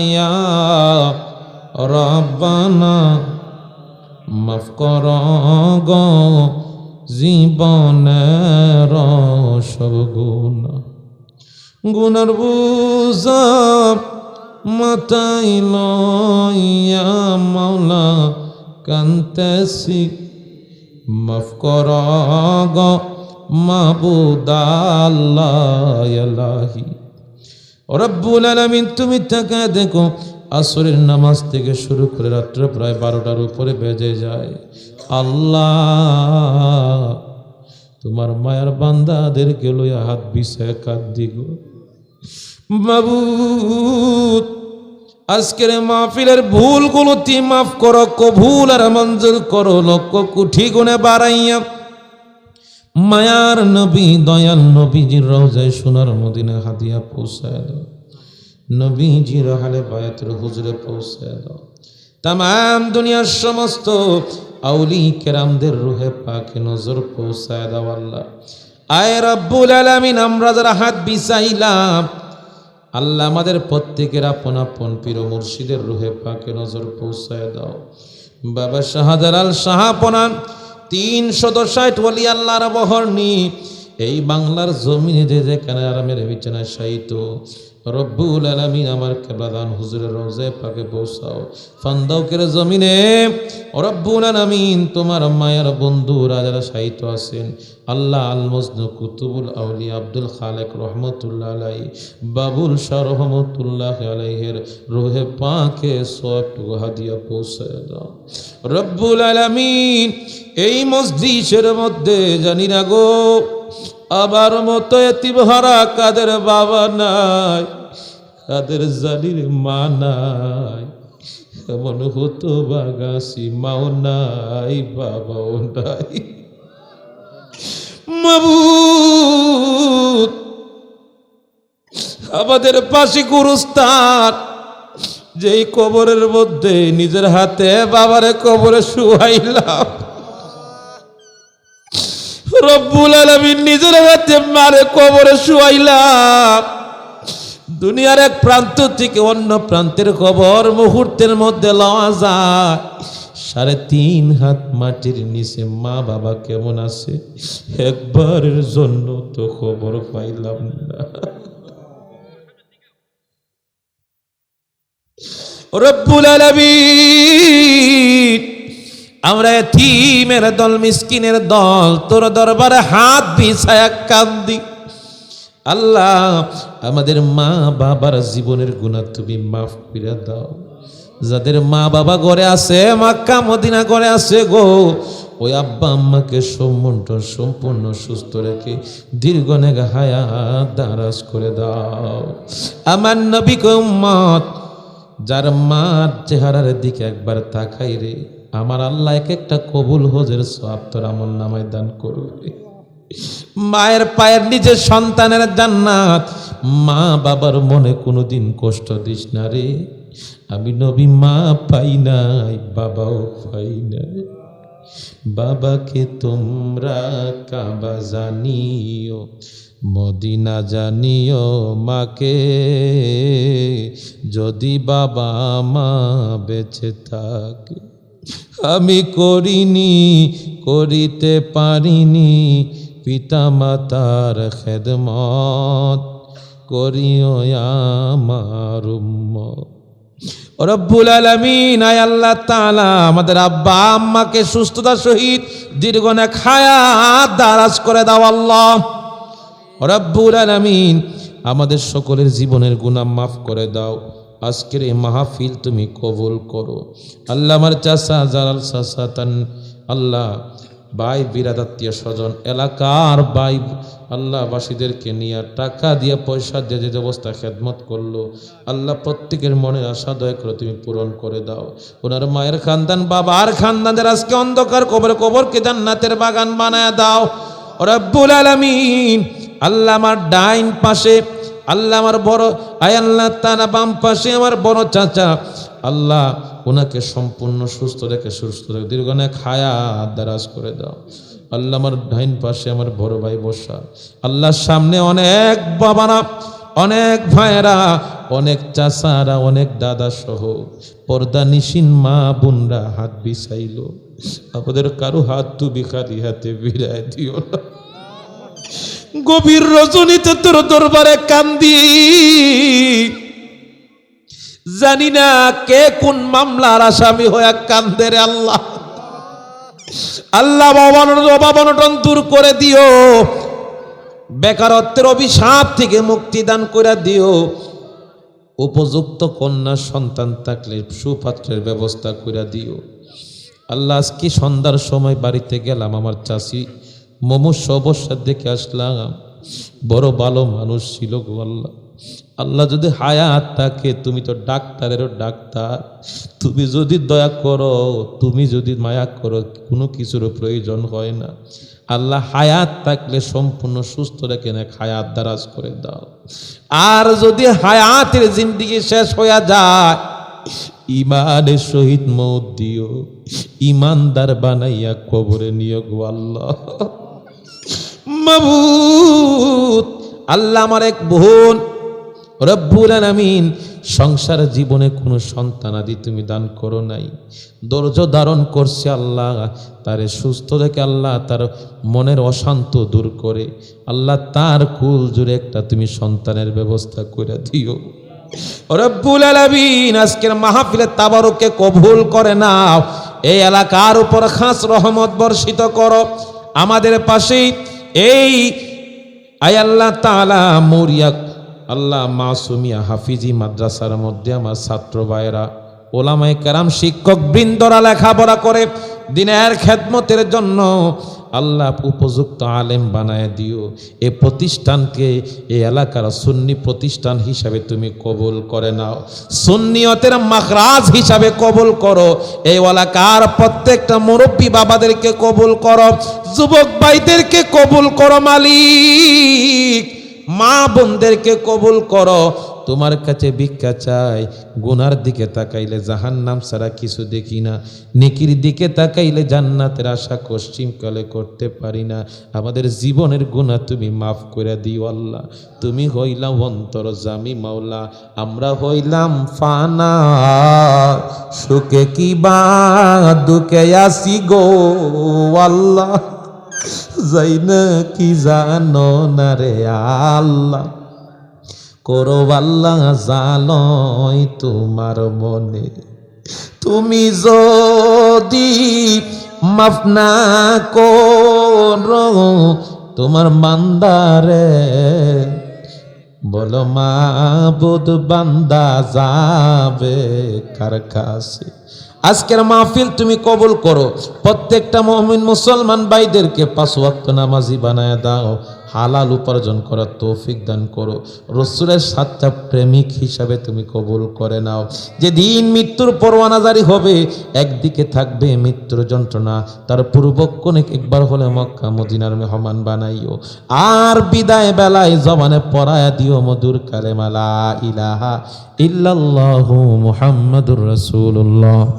ইয়া রব্বানা, মাফ কর গো জীবনের সব গুণা গুনার বুঝা মাতাই লইয়া মাওলা কান্তেছি মাফ কর গো মাবুদাল্লাহি রব্বুল আলামিন, তুমি তাকে দেখো, আসরের নামাজ থেকে শুরু করে রাত্রে প্রায় বারোটার উপরে বেজে যায়। আল্লাহ, তোমার মায়ের বান্দাদেরকে লইয়া হাত বিছায় কাঁদ দিগো। মাবুদ, আজকের মাহফিলের ভুল গুলোতি মাফ করো কভুল আর মঞ্জুর করো, লক্ষ কুঠি গুণে বাড়াইয়া মায়ার নবী, দয়াল নবীজির রওজায় সোনার মদিনা হাতিয়া পৌঁছায় দাও। নবীজির হালে বায়াতের হুজরে পৌঁছায় দাও। তাম দুনিয়ার সমস্ত আউলি কেরামদের রুহে পাকে নজর পৌঁছায় দাও আল্লাহ। আয় রব্বুল আলামিন, আমরা যারা হাত বিছাইলাম, আল্লাহ আমাদের প্রত্যেকের আপন আপন পীর মুর্শিদের রুহে পাকে নজর পৌঁছায় দাও। বাবা শাহজালাল শাহাপনান তিন সদস্য ষাট আল্লাহর আল্লাহর বহরনি এই বাংলার জমিনে যেখানে আরামের বিছানায় শায়িত। রব্বুল আলামিন আমার কেবলাদান হুজুরের রোজে পাকে পৌঁছাও। ফান্দাউকের জমিনে রব্বুল আলামিন, তোমার মায়ের বন্ধু যারা সাহিত্য আছেন। আল্লাহ আল মজনু কুতুবুল আউলি আব্দুল খালেক রহমতুল্লাহ আলাই বাবুল শাহ রহমতুল্লাহ আলাইহের রোহে পাকে সবটুকু হাদিয়া পৌঁছায় দাও। রব্বুল আলামিন, এই মসজিদের মধ্যে জানি না গো আবার মতো এতিম হারা কাদের বাবা নাই, কাদের জালির মা নাই। এমন হতো বাগাসি মাও নাই, বাবাও নাই। আমাদের পাশে গুরুস্থান, যেই কবরের মধ্যে নিজের হাতে বাবারে কবরে শুয়াইলাম। রব্বুল আলমিন নিজের হাতে মারে কবরে শুয়াইলাম। দুনিয়ার এক প্রান্ত থেকে অন্য প্রান্তের খবর মুহূর্তের মধ্যে লওয়া যায়। সাড়ে তিন হাত মাটির নিচে মা বাবা কেমন আছে? একবারের জন্য তো খবর পাইলাম না। রব্বুল আলামিন আমরা এতিমের দল, মিসকিনের দল, তোর দরবারে হাত বিছায়া কান্দি। আল্লাহ, আমাদের মা বাবার জীবনের গুণা তুমি মাফ করে দাও। যাদের মা বাবা ঘরে আছে, মাক্কা, মদিনা ঘরে আছে গো, ওই আব্বা আম্মাকে সম্পূর্ণ সম্পূর্ণ সুস্থ রেখে দীর্ঘ নেগা হায়াত দারাজ করে দাও। আমার নবীকে উম্মত, যার মার চেহারার দিকে একবার তাকাই রে। আমার আল্লাহ এক একটা কবুল হজের সব তোর আমল নামায় দান করবে। মায়ের পায়ের নিচে সন্তানের জান্নাত, মা বাবার মনে কোনোদিন কষ্ট দিস না রে। আমি নবী, মা পাই নাই, বাবাও পাই নাই। বাবাকে তোমরা কাবা জানিও, মদিনা জানিও মাকে। যদি বাবা মা বেঁচে থাকে আমি করিনি, করিতে পারিনি। পিতা মাতার খেদমত করিও আমার রব্বুল আলমিন, আয় আল্লাহ তালা আমাদের আব্বা আম্মাকে সুস্থতার সহিত দীর্ঘনে খায়াত দারাজ করে দাও আল্লাহ। রব্বুল আলমিন, আমাদের সকলের জীবনের গুনাহ মাফ করে দাও। আজকের এই মাহফিল তুমি কবুল করো। আল্লাহ আমার চাষা জালাল চাষা তান আল্লাহ, ভাই বিরাদাত্মীয় স্বজন, এলাকার ভাই আল্লাহবাসীদেরকে নিয়ে টাকা দিয়ে পয়সা দিয়ে যে অবস্থা খেদমত করল, আল্লাহ প্রত্যেকের মনের আশা দয়া করে তুমি পূরণ করে দাও। ওনার মায়ের খানদান, বাবার খানদানদের আজকে অন্ধকার কবর, কবরকে জান্নাতের বাগান বানায় দাও। রব্বুল আলামিন, আল্লাহ আমার ডাইন পাশে আল্লাহ আমার বড়, আয় আল্লাহ তানা বাম পাশে আমার বড় চাচা। আল্লাহ ওনাকে সম্পূর্ণ সুস্থ রেখে সুস্থ রেখে দীর্ঘনে খায়া দারাজ করে দাও। আল্লাহ আমার ডাইন পাশে আমার বড় ভাই বসা আল্লাহর সামনে অনেক বাবারা, অনেক ভাইয়েরা, অনেক চাচারা, অনেক দাদা সহ পর্দা নিশিন মা বোনরা হাত বিছাইল। আমাদের কারও হাত তুমি খালি হাতে বিড়ায় দিও না। গভীর রজনীতে তোর দরবারে কান্দি। জানি না কে কোন মামলার আসামি হয়ে কান্দে রে আল্লাহ। আল্লাহ অভাবনটন দূর করে দিও। বেকারত্বের অভিশাপ থেকে মুক্তি দান করে দিও। উপযুক্ত কন্যা সন্তান থাকলে সুপাত্রের ব্যবস্থা করে দিও। আল্লাহ আজকে সন্ধ্যার সময় বাড়িতে গেলাম আমার চাষি মমুষ অবস্থার দেখে আসলাম। বড় ভালো মানুষ ছিল গো আল্লাহ। আল্লাহ যদি হায়াত থাকে, তুমি তো ডাক্তারেরও ডাক্তার। তুমি যদি দয়া করো, তুমি যদি মায়া করো, কোনো কিছুর প্রয়োজন হয় না। আল্লাহ হায়াত থাকলে সম্পূর্ণ সুস্থ রেখে না হায়াত দারাজ করে দাও। আর যদি হায়াতের জিন্দিগি শেষ হইয়া যায় ইমানের সহিত মত দিও। ইমানদার বানাইয়া কবরে নিয়োগ আল্লাহ। মাবুদ আল্লাহ আমার এক বোন। রব্বুল আলামিন, সংসার জীবনে কোনো সন্তান আদি তুমি দান করো নাই। ধৈর্য ধারণ করছে আল্লাহ, তারে সুস্থ দেখে আল্লাহ তার মনের অশান্ত দূর করে। আল্লাহ তার কুল জুড়ে একটা তুমি সন্তানের ব্যবস্থা করে দিও। রব্বুল আলামিন, আজকের মাহফিলে তাবারুকে কবুল করে নাও। এই এলাকার উপর খাস রহমত বর্ষিত করো। আমাদের পাশেই এই, আয় আল্লাহ তাআলা মরিয়া, আল্লাহ মাসুমিয়া হাফিজি মাদ্রাসার মধ্যে আমার ছাত্র ভাইয়েরা, ওলামায় কেরাম, শিক্ষক বৃন্দরা লেখাপড়া করে দিনের খেদমতের জন্য আল্লাহ উপযুক্ত আলেম বানায় দিও। এ প্রতিষ্ঠানকে এই এলাকার সুন্নি প্রতিষ্ঠান হিসাবে তুমি কবুল করে নাও। সুন্নিয়তের মাখরাজ হিসাবে কবুল করো। এই এলাকার প্রত্যেকটা মুরব্বী বাবাদেরকে কবুল করো। যুবক ভাইদেরকে কবুল করো মালিক। মা বোনদেরকে কবুল করো। তোমার কাছে ভিক্ষা চাই, গুনার দিকে তাকাইলে জাহান নাম ছাড়া কিছু দেখি না। নেকির দিকে তাকাইলে জান্নাতের আশা কশ্চিমকালে করতে পারি না। আমাদের জীবনের গুণা তুমি মাফ করে দিও আল্লাহ। তুমি হইলাম অন্তর জামি মাওলা। আমরা হইলাম ফানা। সুখে কি বা, দুঃখে আসি গো আল্লাহ। যাই না কি জানো না রে আল্লাহ? করো আল্লাহ জানই তোমার মনে। তুমি যদি মাফ না করো, তোমার মান্দারে বলো, মাবুদ বান্দা যাবে কার কাছে? আজকের মাহফিল তুমি কবুল করো। প্রত্যেকটা মহমিন মুসলমান ভাইদেরকে পাঁচ ওয়াক্ত নামাজি বানায় দাও। হালাল উপার্জন করার তৌফিক দান করো। রসুলের সাতটা প্রেমিক হিসাবে তুমি কবুল করে নাও। যেদিন মৃত্যুর পরোয়ানা জারি হবে, একদিকে থাকবে মৃত্যুর যন্ত্রণা। তার পূর্বক্ষণে একবার হলে মক্কা, মদিনার মেহমান বানাইও। আর বিদায় বেলায় জমানে পড়ায়া দিও মধুর কালেমালা ইলাহা ইল্লাল্লাহু মুহাম্মাদুর রাসূলুল্লাহ।